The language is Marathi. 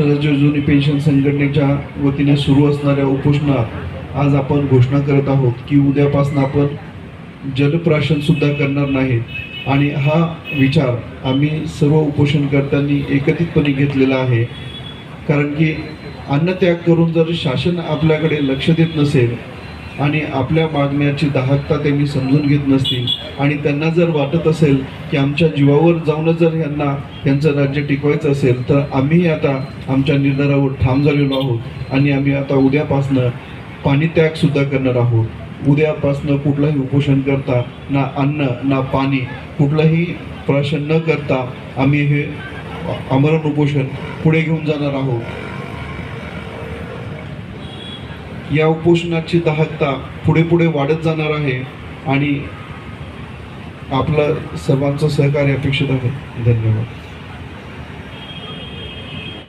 जुनी पेन्शन संघटनेच्या वतीने सुरू असणाऱ्या उपोषणात आज आपण घोषणा करत आहोत की उद्यापासून आपण जलप्राशन सुद्धा करणार नाहीत आणि हा विचार आम्ही सर्व उपोषणकर्त्यांनी एकत्रितपणे घेतलेला आहे. कारण की अन्नत्याग करून जर शासन आपल्याकडे लक्ष देत नसेल आणि आपल्या मागण्याची दाहकता त्यांनी समजून घेत नसतील. आणि त्यांना जर वाटत असेल की आमच्या जीवावर जाऊनच जर यांना यांचं राज्य टिकवायचं असेल तर आम्ही आता आमच्या निर्धारावर ठाम झालेलो आहोत. आणि आम्ही आता उद्यापासनं पाणी त्यागसुद्धा करणार आहोत. उद्यापासनं कुठलंही उपोषण करता ना अन्न ना पाणी कुठलंही प्राशन न करता आम्ही हे आमरण उपोषण पुढे घेऊन जाणार आहोत. या उपोषणाची दाहकता पुढे पुढे वाढत जाणार आहे आणि आपलं सर्वांचं सहकार्य अपेक्षित आहे. धन्यवाद.